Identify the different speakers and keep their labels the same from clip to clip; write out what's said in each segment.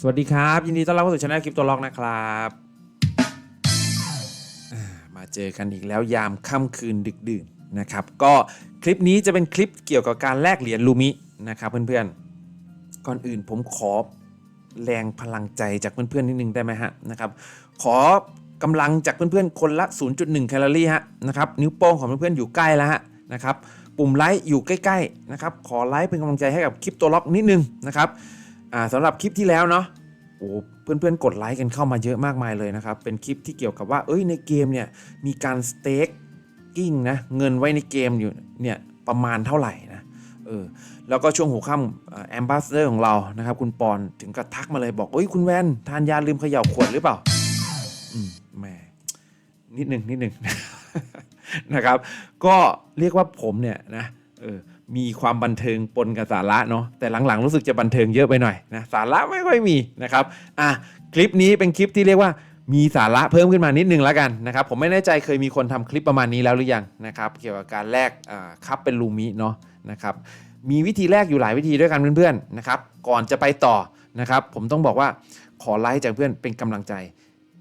Speaker 1: สวัสดีครับ ยินดีต้อนรับเข้าสู่ช anel คลิปตัวล็อกนะครับมาเจอกันอีกแล้วยามค่ำคืนดึกดื่นนะครับ ก็คลิปนี้จะเป็นคลิปเกี่ยวกับการแลกเหรียญลูมินะครับเพื่อนๆ ก่อนอื่นผมขอแรงพลังใจจากเพื่อนๆนิดนึงได้ไหมฮะนะครับขอกำลังจากเพื่อนๆคนละ 0.1 แคลอรี่ฮะนะครับนิ้วโป้งของเพื่อนๆอยู่ใกล้แล้วฮะนะครับปุ่มไลค์อยู่ใกล้ๆนะครับขอไลค์เป็นกำลังใจให้กับคลิปตัวล็อกนิดนึงนะครับ อ่าสำหรับคลิปที่แล้วเนาะโอ้เพื่อนๆ กดไลค์กันเข้ามาเยอะมากมายเลยนะครับ เป็นคลิปที่เกี่ยวกับว่าเอ้ยในเกมเนี่ยมีการสเต็กกิ้งนะเงินไว้ในเกมอยู่เนี่ยประมาณเท่าไหร่นะเออแล้วก็ช่วงหัวค่ำแอมบาสเดอร์ของเรานะครับ คุณปอนถึงกับทักมาเลยบอกเอ้ยคุณแวนทานยาลืมเขย่าขวดหรือเปล่าอืมแหมนิดหนึ่งนิดหนึ่งนะครับ ก็เรียกว่าผมเนี่ยนะเออ มีความบันเทิงปนกับสาระเนาะแต่หลังๆ รู้สึกจะบันเทิงเยอะไปหน่อยนะสาระไม่ค่อยมีนะครับอะคลิปนี้เป็นคลิปที่เรียกว่ามีสาระเพิ่มขึ้นมานิดนึงแล้วกันนะครับผมไม่แน่ใจเคยมีคนทำคลิปประมาณนี้แล้วหรือยังนะครับเกี่ยวกับการแลกคัพเป็นลูมิเนาะนะครับมีวิธีแรกอยู่หลายวิธีด้วยกันเพื่อนๆนะครับก่อนจะไปต่อนะครับผมต้องบอกว่าขอไลค์จากเพื่อนเป็นกำลังใจ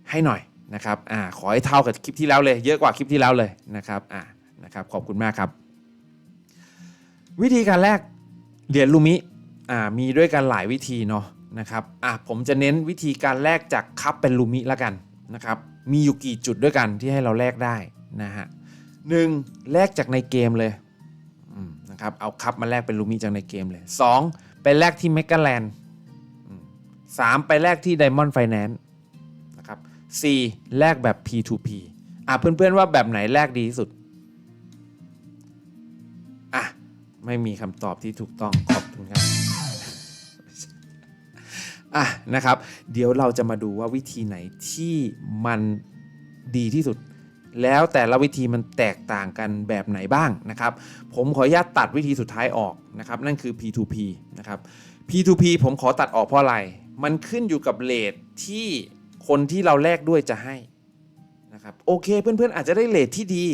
Speaker 1: ให้หน่อยนะครับอ่าขอให้เท่ากับคลิปที่แล้วเลย เยอะกว่าคลิปที่แล้วเลยนะครับอ่านะครับขอบคุณมากครับ วิธีการแรกเหรียญลูมิอ่ามีด้วยกันหลายวิธีเนาะนะครับอะผมจะเน้นวิธีการแลกจากคัพเป็นลูมิละกันนะครับมีอยู่กี่จุดด้วยกันที่ให้เราแลกได้นะฮะหนึ่งแลกจากในเกมเลยนะครับเอาคัพมาแลกเป็นลูมิจากในเกมเลย 2. ไปแลกที่เมกาแลนด์สามไปแลกที่ Diamond Finance นะครับสี่แลกแบบ P2P อะเพื่อนๆว่าแบบไหนแลกดีที่สุด ไม่มีคำตอบที่ถูกต้องขอบคุณครับอะนะครับ เดี๋ยวเราจะมาดูว่าวิธีไหนที่มันดีที่สุด แล้วแต่ละวิธีมันแตกต่างกันแบบไหนบ้างนะครับ ผมขออนุญาตตัดวิธีสุดท้ายออกนะครับ นั่นคือ P2P นะครับ P2P ผมขอตัดออกเพราะอะไร มันขึ้นอยู่กับเลทที่คนที่เราแลกด้วยจะให้นะครับ โอเคเพื่อนๆอาจจะได้เลทที่ดี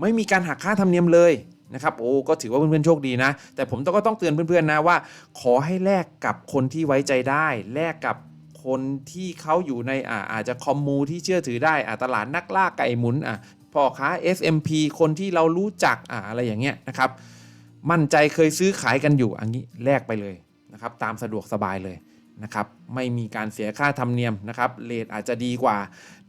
Speaker 1: ไม่มีการหักค่าธรรมเนียมเลย นะครับโอ้ก็ถือว่าเพื่อนๆโชคดีนะ แต่ผมก็ต้องเตือนเพื่อนๆนะว่า ขอให้แลกกับคนที่ไว้ใจได้แลกกับคนที่เขาอยู่ในอ่าอาจจะคอมมูที่เชื่อถือได้อ่าตลาดนักล่าไก่หมุนอะพ่อค้า SMP คนที่เรารู้จักอ่าอะไรอย่างเงี้ยนะครับมั่นใจเคยซื้อขายกันอยู่อันนี้แลกไปเลยนะครับตามสะดวกสบายเลยนะครับไม่มีการเสียค่าธรรมเนียมนะครับเลทอาจจะดีกว่า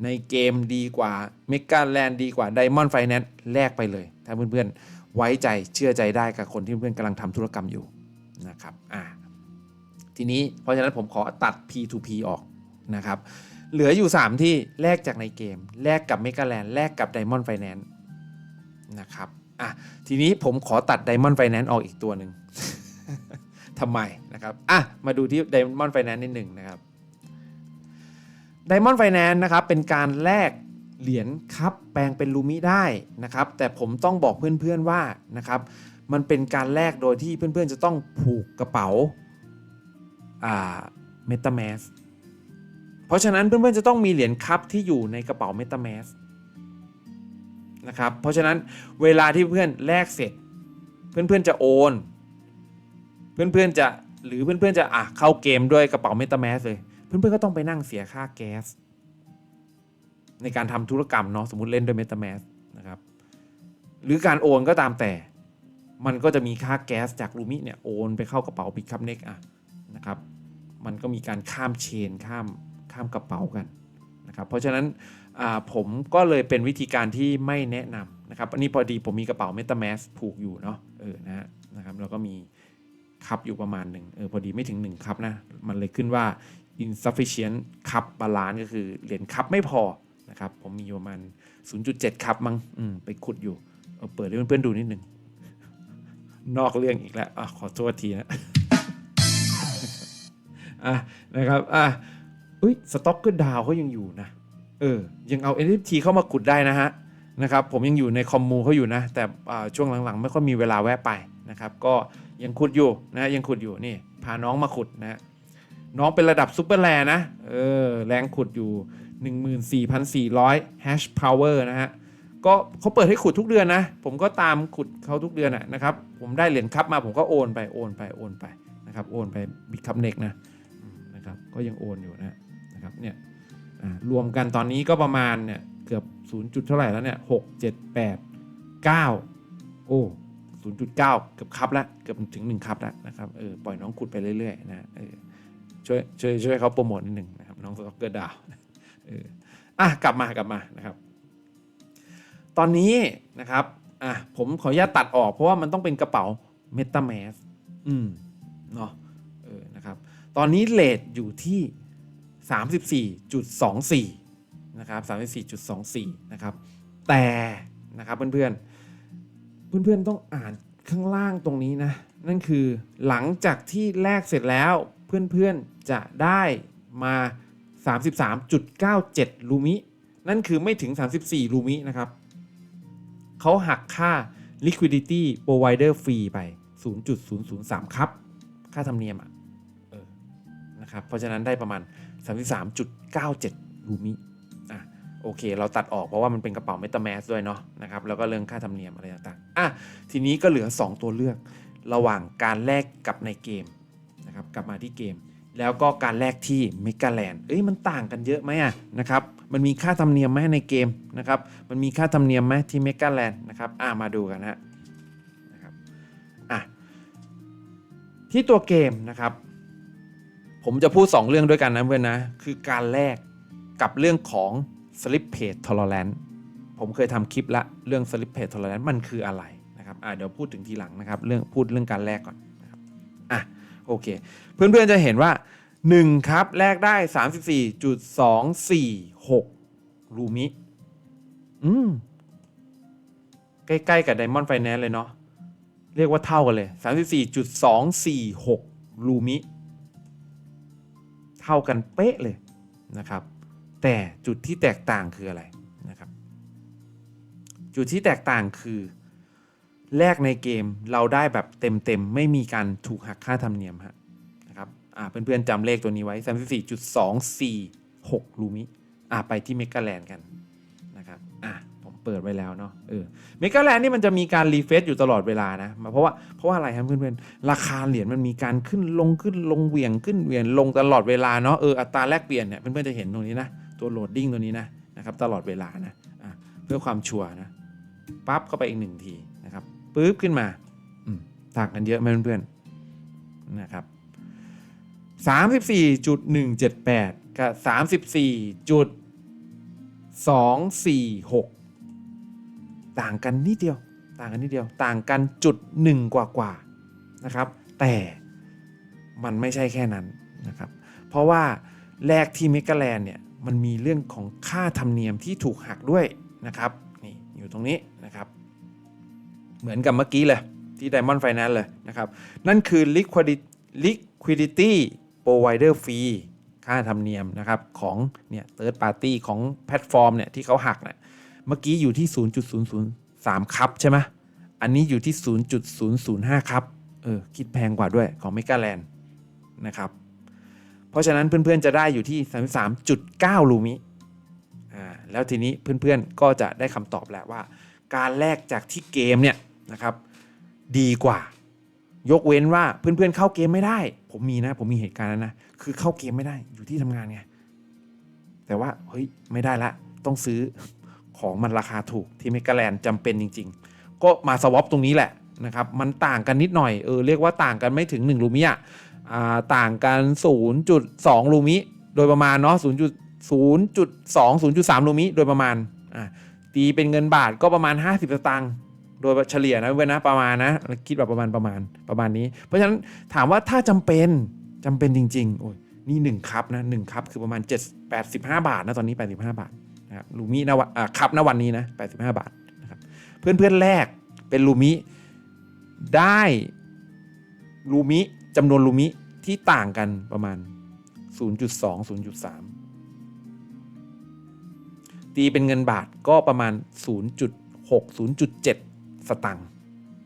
Speaker 1: ในเกมดีกว่าเมกาแลนดีกว่า Diamond Finance แลกไปเลย ถ้าเพื่อนๆ ไว้ใจเชื่อใจได้กับคนที่เพื่อนกำลังทำธุรกรรมอยู่นะครับอ่าทีนี้เพราะฉะนั้นผมขอตัด P2P ออกนะครับเหลืออยู่ 3 ที่แลกจากในเกม แลกกับเมกาแลนแลกกับ Diamond Finance นะครับอะทีนี้ผมขอตัด Diamond Finance ออกอีกตัวหนึ่งทำไมนะครับอะมาดูที่ Diamond Finance นิดหนึ่งนะครับ Diamond Finance นะครับเป็นการแลก เหรียญครับแปลงเป็นลูมิได้นะครับ แต่ผมต้องบอกเพื่อนๆว่านะครับมันเป็นการแลกโดยที่เพื่อนๆจะต้องผูกกระเป๋าอ่า MetaMask เพราะฉะนั้นเพื่อนๆจะต้องมีเหรียญครับที่อยู่ในกระเป๋า MetaMask นะครับเพราะฉะนั้นเวลาที่เพื่อนแลกเสร็จ เพื่อนๆจะโอน เพื่อนๆจะหรือเพื่อนๆจะอะเข้าเกมด้วยกระเป๋า MetaMask เลย เพื่อนๆก็ต้องไปนั่งเสียค่าแก๊ส ในการทำธุรกรรมเนาะสมมติเล่นด้วย MetaMask นะครับหรือการโอนก็ตามแต่ มันก็จะมีค่าแก๊สจากลูมิเนี่ยโอนไปเข้ากระเป๋า Big Cup Next อะนะครับมันก็มีการข้ามเชนข้ามข้ามกระเป๋ากันนะครับเพราะฉะนั้นผมก็เลยเป็นวิธีการที่ไม่แนะนำนะครับอันนี้พอดีผมมีกระเป๋า MetaMask ผูกอยู่เนาะเออนะฮะนะครับแล้วก็มีคัพอยู่ประมาณหนึ่งเออพอดีไม่ถึง1คัพนะมันเลยขึ้นว่า insufficient cup balance ก็คือเหรียญคัพไม่พอ นะครับ ผมมีอยู่ประมาณ 0.7คัพมั้งไปขุดอยู่เออเปิดให้เพื่อนๆดูนิดหนึ่งนอกเรื่องอีกแล้วอขอโทษทีนะอะนะครับอะอุ้ยสต็อกเกอร์ดาวเขายังอยู่นะ เออ ยังเอา NFT เข้ามาขุดได้นะฮะนะครับผมยังอยู่ในคอมมูเขาอยู่นะ แต่ช่วงหลังๆ ไม่ค่อยมีเวลาแวะไปนะครับ ก็ยังขุดอยู่นะยังขุดอยู่นี่ พาน้องมาขุดนะ น้องเป็นระดับซูเปอร์แรนะ เออ แรงขุดอยู่ 14,400 hash power นะฮะก็เขาเปิดให้ขุดทุกเดือนนะ ผมก็ตามขุดเขาทุกเดือนอะนะครับ ผมได้เหรียญคัพมาผมก็โอนไปโอนไปโอนไปนะครับโอนไปบิ๊กคัพเน็กนะนะครับก็ยังโอนอยู่นะนะครับเนี่ยรวมกันตอนนี้ก็ประมาณเนี่ยเกือบ0จุดเท่าไหร่แล้วเนี่ย6 7 8 9โอ้0.9เกือบคับแล้วเกือบถึง1คับแล้วนะครับเออปล่อยน้องขุดไปเรื่อยๆนะเออช่วยช่วยช่วยเขาโปรโมทนิดหนึ่งนะครับน้องสก็อกเกอร์ดาว เอออะกลับมากลับมานะครับ ตอนนี้นะครับอะผมขออนุญาตตัดออกเพราะว่ามันต้องเป็นกระเป๋า MetaMask อืมเนาะเออนะครับ ตอนนี้เลทอยู่ที่ 34.24 นะครับ 34.24 นะครับ แต่นะครับเพื่อนๆ เพื่อนๆต้องอ่านข้างล่างตรงนี้นะ นั่นคือหลังจากที่แลกเสร็จแล้วเพื่อนๆจะได้มา 33.97 ลูมิ นั่นคือไม่ถึง 34 ลูมินะครับ เขาหักค่า liquidity provider fee ไป 0.003 ครับ ค่าธรรมเนียมอะออนะครับ เพราะฉะนั้นได้ประมาณ 33.97 ลูมิอะโอเค เราตัดออกเพราะว่ามันเป็นกระเป๋า MetaMask ด้วยเนาะนะครับ แล้วก็เรื่องค่าธรรมเนียมอะไรต่างๆ อะ ทีนี้ก็เหลือ 2 ตัวเลือก ระหว่างการแลกกับในเกมนะครับ กลับมาที่เกม แล้วก็การแลกที่เมกาแลนเอ้ยมันต่างกันเยอะไหมอะนะครับ มันมีค่าธรรมเนียมไหมในเกมนะครับ มันมีค่าธรรมเนียมไหมที่เมกาแลนนะครับอ่ามาดูกันฮะนะครับอะที่ตัวเกมนะครับ ผมจะพูด 2 เรื่องด้วยกันนะเพื่อนนะ คือการแลกกับเรื่องของ slip page tolerance ผมเคยทำคลิปละเรื่อง slip page tolerance มันคืออะไรนะครับอ่าเดี๋ยวพูดถึงทีหลังนะครับ เรื่องพูดเรื่องการแลกก่อนนะครับอะ โอเค เพื่อนๆจะเห็นว่า 1 ครับ แลกได้ 34.246ลูมิ อืม ใกล้ๆกับ Diamond Finance เลยเนาะ เรียกว่าเท่ากันเลย 34.246ลูมิ เท่ากันเป๊ะเลยนะครับ แต่จุดที่แตกต่างคืออะไรนะครับ จุดที่แตกต่างคือ แลกในเกมเราได้แบบเต็มๆ ไม่มีการถูกหักค่าธรรมเนียมฮะนะครับอ่าเพื่อนๆจำเลขตัวนี้ไว้ 34.246 ลูมิอ่าไปที่เมกาแลนกันนะครับอะผมเปิดไว้แล้วเนาะเออเมกาแลนนี่มันจะมีการรีเฟซอยู่ตลอดเวลานะมาเพราะว่าเพราะว่าอะไรครับเพื่อนๆราคาเหรียญมันมีการขึ้นลงขึ้นลงเหวี่ยงขึ้นเหวี่ยงลงตลอดเวลาเนาะเอออัตราแลกเปลี่ยนเนี่ยเพื่อนๆจะเห็นตรงนี้นะตัวโหลดดิ้งตัวนี้นะนะครับตลอดเวลานะอะเพื่อความชัวร์นะปั๊บเข้าไปอีกหนึ่งที ปึ๊บขึ้นมาอืมต่างกันเยอะไหมเพื่อนๆนะครับ34.178 กับ 34.246 ต่างกันนิดเดียว ต่างกันนิดเดียว ต่างกันจุดหนึ่งกว่ากว่าๆนะครับ แต่มันไม่ใช่แค่นั้นนะครับ เพราะว่าแลกที่เมกาแลนเนี่ยมันมีเรื่องของค่าธรรมเนียมที่ถูกหักด้วยนะครับ นี่อยู่ตรงนี้นะครับ เหมือนกับเมื่อกี้เลย ที่ Diamond Finance เลยนะครับ นั่นคือ liquidity liquidity provider fee ค่าธรรมเนียมนะครับของเนี่ย third party ของแพลตฟอร์มเนี่ยที่เขาหักเนี่ยเมื่อกี้อยู่ที่ 0.003 ครับใช่ไหมอันนี้อยู่ที่ 0.005 ครับ เออ คิดแพงกว่าด้วยของ m e g a l a n d นะครับ เพราะฉะนั้นเพื่อนๆจะได้อยู่ที่ 33.9 ลูมิ อ่า แล้วทีนี้เพื่อนๆก็จะได้คำตอบแล้วว่า การแลกจากที่เกมเนี่ย นะครับ ดีกว่า ยกเว้นว่าเพื่อนๆเข้าเกมไม่ได้ ผมมีนะ ผมมีเหตุการณ์นั้นนะคือเข้าเกมไม่ได้อยู่ที่ทำงานไงแต่ว่าเฮ้ยไม่ได้ละ ต้องซื้อของมันราคาถูกที่เมกาแลนด์จำเป็นจริง ๆ ก็มาสวอปตรงนี้แหละนะครับ มันต่างกันนิดหน่อยเออเรียกว่าต่างกันไม่ถึง 1 ลูมิอะอ่าต่างกัน 0.2 ลูมิ โดยประมาณเนาะ0.0.2 0.3 ลูมิ โดยประมาณอ่าตีเป็นเงินบาทก็ประมาณ 50 สตางค์ โดยเฉลี่ยนะเว้ยนะประมาณนะคิดแบบประมาณประมาณประมาณนี้ เพราะฉะนั้นถามว่าถ้าจำเป็นจำเป็นจริงๆโอ้ยนี่1ครับนะ1ครับคือประมาณ 7 85 บาทนะตอนนี้ 85 บาทนะครับลูมินะวันอ่าครับนะวันนี้นะ85 บาทนะครับเพื่อนเพื่อนแรกเป็นลูมิได้ลูมิจำนวนลูมิที่ต่างกันประมาณ 0.2 0.3 ตีเป็นเงินบาทก็ประมาณ 0.6 0.7 สตังค์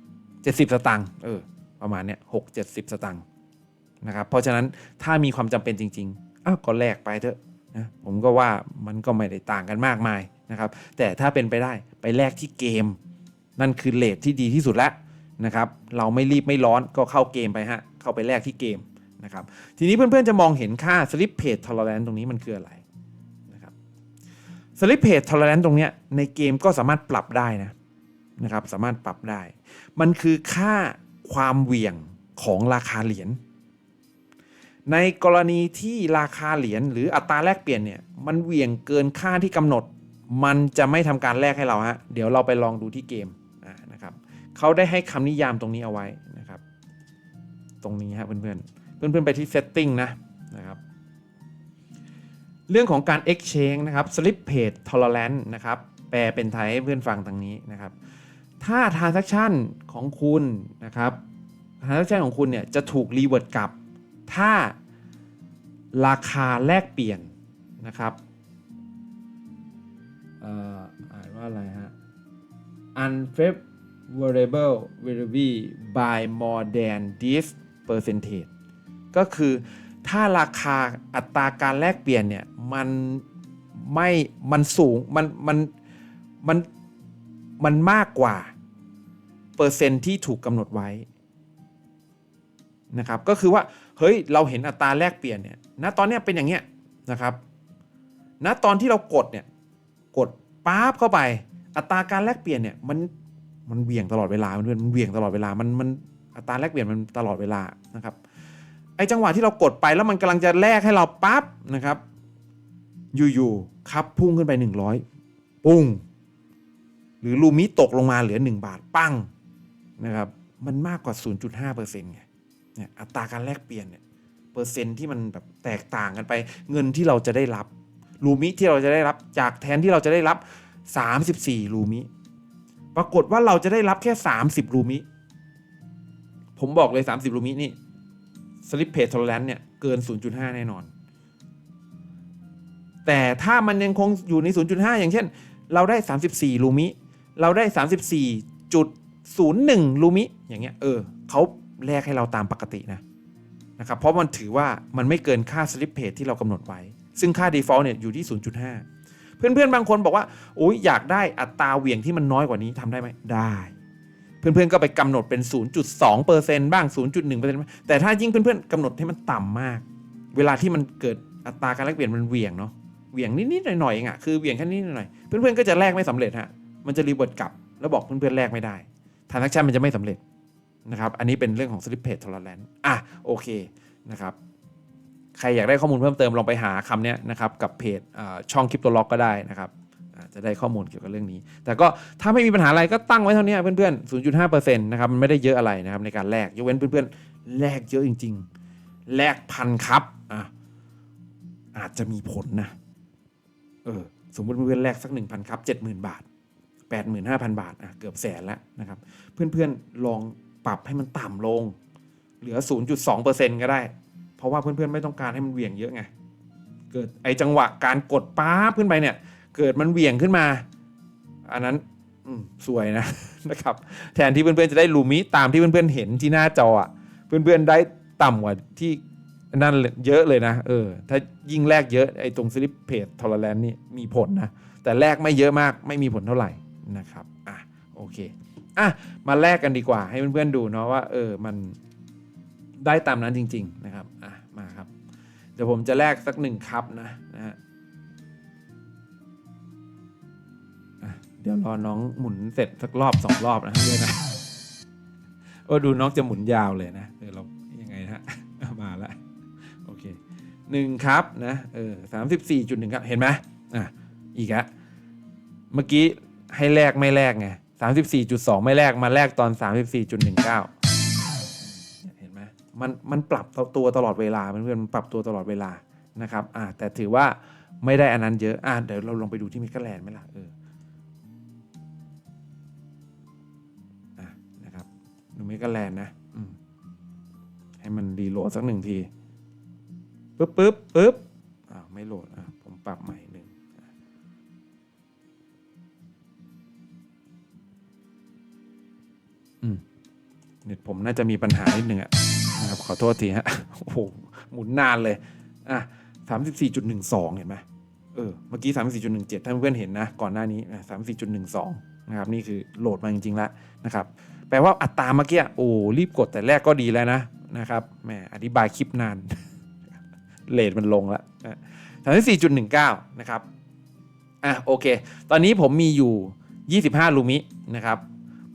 Speaker 1: 70 สตังค์เออประมาณเนี้ย6 70สตังค์นะครับเพราะฉะนั้นถ้ามีความจำเป็นจริงๆอ้าวก็แลกไปเถอะนะผมก็ว่ามันก็ไม่ได้ต่างกันมากมายนะครับแต่ถ้าเป็นไปได้ไปแลกที่เกม นั่นคือเลทที่ดีที่สุดแล้วนะครับเราไม่รีบไม่ร้อนก็เข้าเกมไปฮะเข้าไปแลกที่เกมนะครับทีนี้เพื่อนๆจะมองเห็นค่า slip page tolerance ตรงนี้มันคืออะไรนะครับ slip page tolerance ตรงเนี้ยในเกมก็สามารถปรับได้นะ นะครับสามารถปรับได้ มันคือค่าความเหวี่ยงของราคาเหรียญในกรณีที่ราคาเหรียญหรืออัตราแลกเปลี่ยนเนี่ยมันเหวี่ยงเกินค่าที่กำหนด มันจะไม่ทำการแลกให้เราฮะเดี๋ยวเราไปลองดูที่เกมนะครับเขาได้ให้คำนิยามตรงนี้เอาไว้นะครับ ตรงนี้ฮะเพื่อนๆเพื่อนๆไปที่ setting นะนะครับเรื่องของการ exchange นะครับ slip page tolerance นะครับแปลเป็นไทยให้เพื่อนฟังทางนี้นะครับ ถ้า transaction ของคุณนะครับ transaction ของคุณเนี่ยจะถูก revert กลับ ถ้าราคาแลกเปลี่ยนนะครับอ่านว่าอะไรฮะ unfavorable variable by more than this percentage ก็คือถ้าราคาอัตราการแลกเปลี่ยนเนี่ยมันไม่มันสูงมันมันมันมันมากกว่า เปอร์เซ็นต์ที่ถูกกำหนดไว้นะครับก็คือว่าเฮ้ยเราเห็นอัตราแลกเปลี่ยนเนี่ยณตอนเนี้ยเป็นอย่างเงี้ยนะครับณตอนที่เรากดเนี่ยกดป๊าบเข้าไป อัตราการแลกเปลี่ยนเนี่ยมันมันเวี่ยงตลอดเวลามันมันเวี่ยงตลอดเวลามันมันอัตราแลกเปลี่ยนมันตลอดเวลานะครับไอ้จังหวะที่เรากดไปแล้วมันกำลังจะแลกให้เราปั๊บนะครับ อยู่ๆครับพุ่งขึ้นไป 100 ปุ้งหรือลูมิตกลงมาเหลือ 1 บาท ปั้ง นะครับมันมากกว่า 0.5%ไงเนี่ยอัตราการแลกเปลี่ยนเนี่ยเปอร์เซ็นต์ที่มันแบบแตกต่างกันไปเงินที่เราจะได้รับลูมิที่เราจะได้รับจากแทนที่เราจะได้รับ 34ลูมิปรากฏว่าเราจะได้รับแค่ 30ลูมิผมบอกเลย 30ลูมินี่สลิปเพจโทรแลนเนี่ยเกิน 0.5 แน่นอน แต่ถ้ามันยังคงอยู่ใน 0.5 อย่างเช่น เราได้ 34ลูมิเราได้ 01ลูมิอย่างเงี้ยเออเขาแลกให้เราตามปกตินะนะครับเพราะมันถือว่ามันไม่เกินค่าสลิปเพจที่เรากำหนดไว้ ซึ่งค่า default เนี่ยอยู่ที่ 0.5 เพื่อนๆ บางคนบอกว่าโอ้ยอยากได้อัตราเหวี่ยงที่มันน้อยกว่านี้ทำได้ไหมได้ เพื่อนๆ ก็ไปกำหนดเป็น 0.2%บ้าง 0.1%แต่ถ้ายิ่งเพื่อนๆกำหนดให้มันต่ำมาก เวลาที่มันเกิดอัตราการแลกเปลี่ยนมันเหวี่ยงเนาะเหวี่ยงนิดๆหน่อยๆเองอะคือเหวี่ยงแค่นิดหน่อยๆเพื่อนๆก็จะแลกไม่สำเร็จฮะมันจะรีเวิร์ตกลับแล้วบอกเพื่อนๆแลกไม่ได้ ทรานซัคชันมันจะไม่สำเร็จนะครับ อันนี้เป็นเรื่องของ slip page tolerance อะโอเคนะครับใครอยากได้ข้อมูลเพิ่มเติมลองไปหาคำเนี้ยนะครับกับเพจช่องคริปโตล็อกก็ได้นะครับจะได้ข้อมูลเกี่ยวกับเรื่องนี้ แต่ก็ถ้าไม่มีปัญหาอะไรก็ตั้งไว้เท่านี้เพื่อนๆ 0.5%นะครับมันไม่ได้เยอะอะไรนะครับในการแลกยกเว้นเพื่อนๆ แลกเยอะจริง ๆ แลกพันครับอะอาจจะมีผลนะเออสมมติเพื่อนๆแลกสัก1,000ครับ70,000 บาท 85,000 บาทอะเกือบแสนแล้วนะครับ เพื่อนๆลองปรับให้มันต่ำลง เหลือ 0.2%ก็ได้ เพราะว่าเพื่อนๆไม่ต้องการให้มันเหวี่ยงเยอะไง เกิดไอจังหวะการกดป๊าบขึ้นไปเนี่ย เกิดมันเหวี่ยงขึ้นมา อันนั้นอืมสวยนะนะครับแทนที่เพื่อนๆจะได้ลูมิตามที่เพื่อนๆเห็นที่หน้าจออะเพื่อนๆได้ต่ำกว่าที่นั่นเยอะเลยนะเออถ้ายิ่งแลกเยอะไอ้ตรงสลิปเพจทอร์แลนนี่มีผลนะ แต่แลกไม่เยอะมากไม่มีผลเท่าไหร่ นะครับอะโอเคอะมาแลกกันดีกว่าให้เพื่อนๆดูเนาะว่าเออมันได้ตามนั้นจริง ๆนะครับอะมาครับ เดี๋ยวผมจะแลกสักหนึ่งครับนะนะฮะอะเดี๋ยวรอน้องหมุนเสร็จสักรอบสองรอบนะเลยนนะโอ้ดูน้องจะหมุนยาวเลยนะเออเรายังไงนะฮะมาแล้วโอเคหนึ่งครับนะเออสามสิบสี่จุดหนึ่งครับเห็นไหมอะอีกอะเมื่อกี้ ให้แลกไม่แลกไงสามสิบสี่จุดสองไม่แลกมาแลกตอนสามสิบสี่จุดหนึ่งเก้าเห็นไหมมันมันปรับตัวตลอดเวลาเพื่อนๆมันปรับตัวตลอดเวลานะครับอ่าแต่ถือว่าไม่ได้อันนั้นเยอะอ่าเดี๋ยวเราลองไปดูที่มิกแลนด์ไหมล่ะเอออะนะครับดูมิกาแลนด์นะให้มันรีโหลดสักหนึ่งทีปึ๊บปึ๊บปึ๊บอ้าวไม่โหลดอะผมปรับใหม่ เน็ตผมน่าจะมีปัญหานิดนึงอะนะครับขอโทษทีฮะโอ้โหหมุนนานเลยอะสามสิบสี่จุดหนึ่งสองเห็นไหมเออเมื่อกี้สามสิบสี่จุดหนึ่งเจ็ดท่านเพื่อนเห็นนะก่อนหน้านี้สามสี่จุดหนึ่งสองนะครับนี่คือโหลดมาจริงๆแล้วนะครับแปลว่าอัตราเมื่อกี้โอ้รีบกดแต่แรกก็ดีแล้วนะนะครับแหมอธิบายคลิปนานเลทมันลงแล้วสามสิบสี่จุดหนึ่งเก้านะครับอะโอเค ตอนนี้ผมมีอยู่ 25 ลูมินะครับ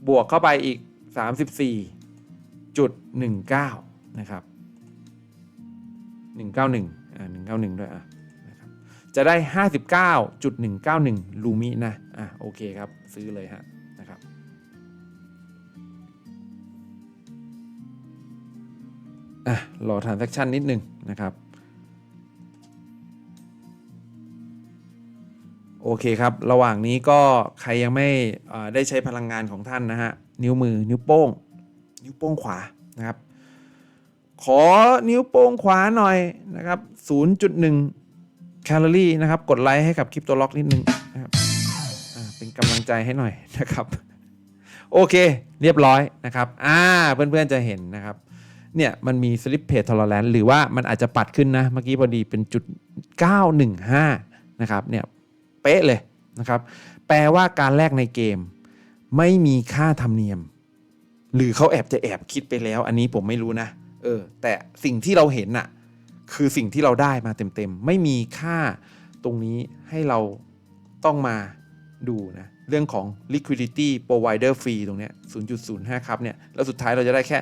Speaker 1: บวกเข้าไปอีก 34.19 นะครับ 191 อ่า 191 ด้วยอะนะครับจะได้ 59.191 ลูมินะ อะ โอเคครับ ซื้อเลยฮะนะครับอะรอ transaction นิดนึงนะครับโอเคครับ ระหว่างนี้ก็ใครยังไม่ได้ใช้พลังงานของท่านนะฮะ นิ้วมือนิ้วโป้ง นิ้วโป้งขวานะครับ ขอนิ้วโป้งขวาหน่อยนะครับ 0.1 แคลอรี่นะครับ กดไลค์ให้กับคลิปตัวล็อกนิดนึงนะครับเป็นกำลังใจให้หน่อยนะครับ โอเค เรียบร้อยนะครับ อ่าเพื่อนๆจะเห็นนะครับเนี่ยมันมี slip page tolerance หรือว่ามันอาจจะปัดขึ้นนะ เมื่อกี้พอดีเป็นจุด 915 นะครับเนี่ยเป๊ะเลยนะครับ แปลว่าการแลกในเกม ไม่มีค่าธรรมเนียม หรือเขาแอบจะแอบคิดไปแล้ว อันนี้ผมไม่รู้นะ เออ แต่สิ่งที่เราเห็นน่ะ คือสิ่งที่เราได้มาเต็มๆ ไม่มีค่าตรงนี้ให้เราต้องมาดูนะ เรื่องของ liquidity provider fee ตรงเนี้ย 0.05 ครับเนี่ย แล้วสุดท้ายเราจะได้แค่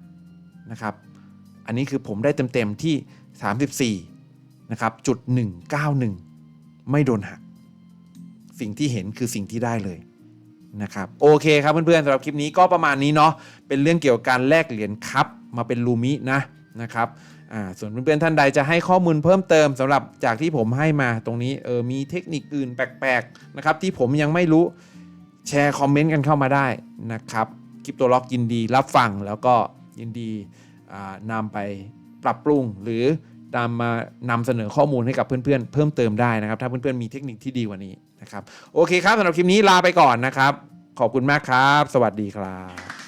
Speaker 1: 33.85 นะครับ อันนี้คือผมได้เต็มๆที่ 34 นะครับ จุด 191 ไม่โดนหัก สิ่งที่เห็นคือสิ่งที่ได้เลยนะครับโอเคครับเพื่อนๆสำหรับคลิปนี้ก็ประมาณนี้เนาะเป็นเรื่องเกี่ยวกับการแลกเหรียญคัพมาเป็นลูมินะนะครับอ่าส่วนเพื่อนๆท่านใดจะให้ข้อมูลเพิ่มเติมสำหรับจากที่ผมให้มาตรงนี้เออมีเทคนิคอื่นแปลกๆนะครับที่ผมยังไม่รู้แชร์คอมเมนต์กันเข้ามาได้นะครับคลิปตัวล็อกยินดีรับฟังแล้วก็ยินดีอ่านำไปปรับปรุงหรือนำมานำเสนอข้อมูลให้กับเพื่อนๆเพิ่มเติมได้นะครับ ถ้าเพื่อนๆมีเทคนิคที่ดีกว่านี้ นะครับโอเคครับสำหรับคลิปนี้ลาไปก่อนนะครับ ขอบคุณมากครับ สวัสดีครับ